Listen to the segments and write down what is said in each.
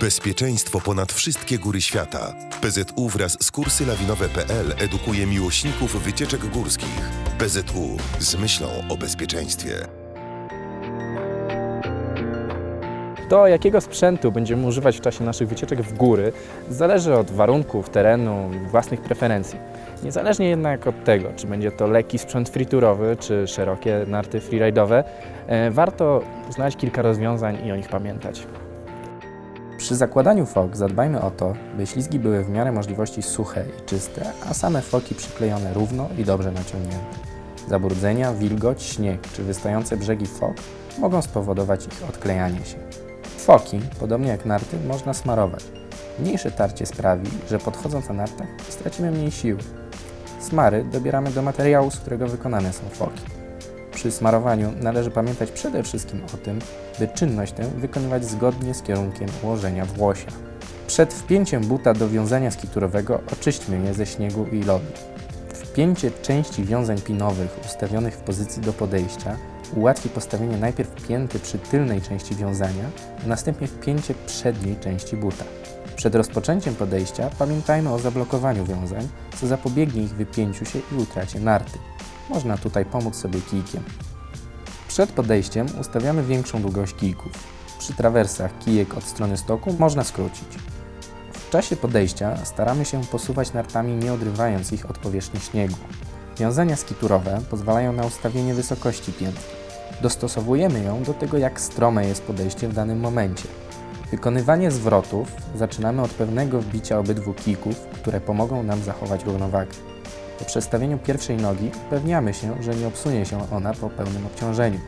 Bezpieczeństwo ponad wszystkie góry świata. PZU wraz z kursy lawinowe.pl edukuje miłośników wycieczek górskich. PZU z myślą o bezpieczeństwie. To, jakiego sprzętu będziemy używać w czasie naszych wycieczek w góry, zależy od warunków, terenu własnych preferencji. Niezależnie jednak od tego, czy będzie to lekki sprzęt friturowy, czy szerokie narty freeride'owe, e, warto znaleźć kilka rozwiązań i o nich pamiętać. Przy zakładaniu fok zadbajmy o to, by ślizgi były w miarę możliwości suche i czyste, a same foki przyklejone równo i dobrze naciągnięte. Zabrudzenia, wilgoć, śnieg czy wystające brzegi fok mogą spowodować ich odklejanie się. Foki, podobnie jak narty, można smarować. Mniejsze tarcie sprawi, że podchodząc na nartach stracimy mniej siły. Smary dobieramy do materiału, z którego wykonane są foki. Przy smarowaniu należy pamiętać przede wszystkim o tym, by czynność tę wykonywać zgodnie z kierunkiem ułożenia włosia. Przed wpięciem buta do wiązania skiturowego oczyśćmy je ze śniegu i lodu. Wpięcie części wiązań pinowych ustawionych w pozycji do podejścia ułatwi postawienie najpierw pięty przy tylnej części wiązania, a następnie wpięcie przedniej części buta. Przed rozpoczęciem podejścia pamiętajmy o zablokowaniu wiązań, co zapobiegnie ich wypięciu się i utracie narty. Można tutaj pomóc sobie kijkiem. Przed podejściem ustawiamy większą długość kijków. Przy trawersach kijek od strony stoku można skrócić. W czasie podejścia staramy się posuwać nartami nie odrywając ich od powierzchni śniegu. Wiązania skiturowe pozwalają na ustawienie wysokości piętki. Dostosowujemy ją do tego, jak strome jest podejście w danym momencie. Wykonywanie zwrotów zaczynamy od pewnego wbicia obydwu kijków, które pomogą nam zachować równowagę. Po przestawieniu pierwszej nogi upewniamy się, że nie obsunie się ona po pełnym obciążeniu.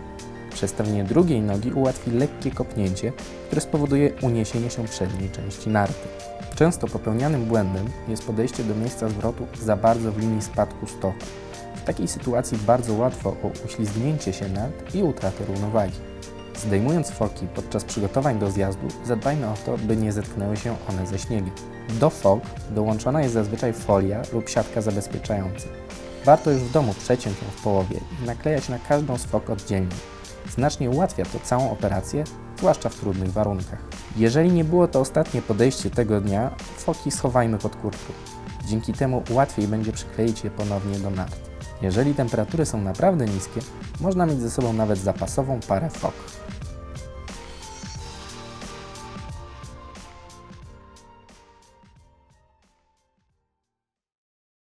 Przestawienie drugiej nogi ułatwi lekkie kopnięcie, które spowoduje uniesienie się przedniej części narty. Często popełnianym błędem jest podejście do miejsca zwrotu za bardzo w linii spadku stoku. W takiej sytuacji bardzo łatwo o uślizgnięcie się nart i utratę równowagi. Zdejmując foki podczas przygotowań do zjazdu, zadbajmy o to, by nie zetknęły się one ze śniegiem. Do fok dołączona jest zazwyczaj folia lub siatka zabezpieczająca. Warto już w domu przeciąć ją w połowie i naklejać na każdą z fok oddzielnie. Znacznie ułatwia to całą operację, zwłaszcza w trudnych warunkach. Jeżeli nie było to ostatnie podejście tego dnia, foki schowajmy pod kurtką. Dzięki temu łatwiej będzie przykleić je ponownie do nart. Jeżeli temperatury są naprawdę niskie, można mieć ze sobą nawet zapasową parę fok.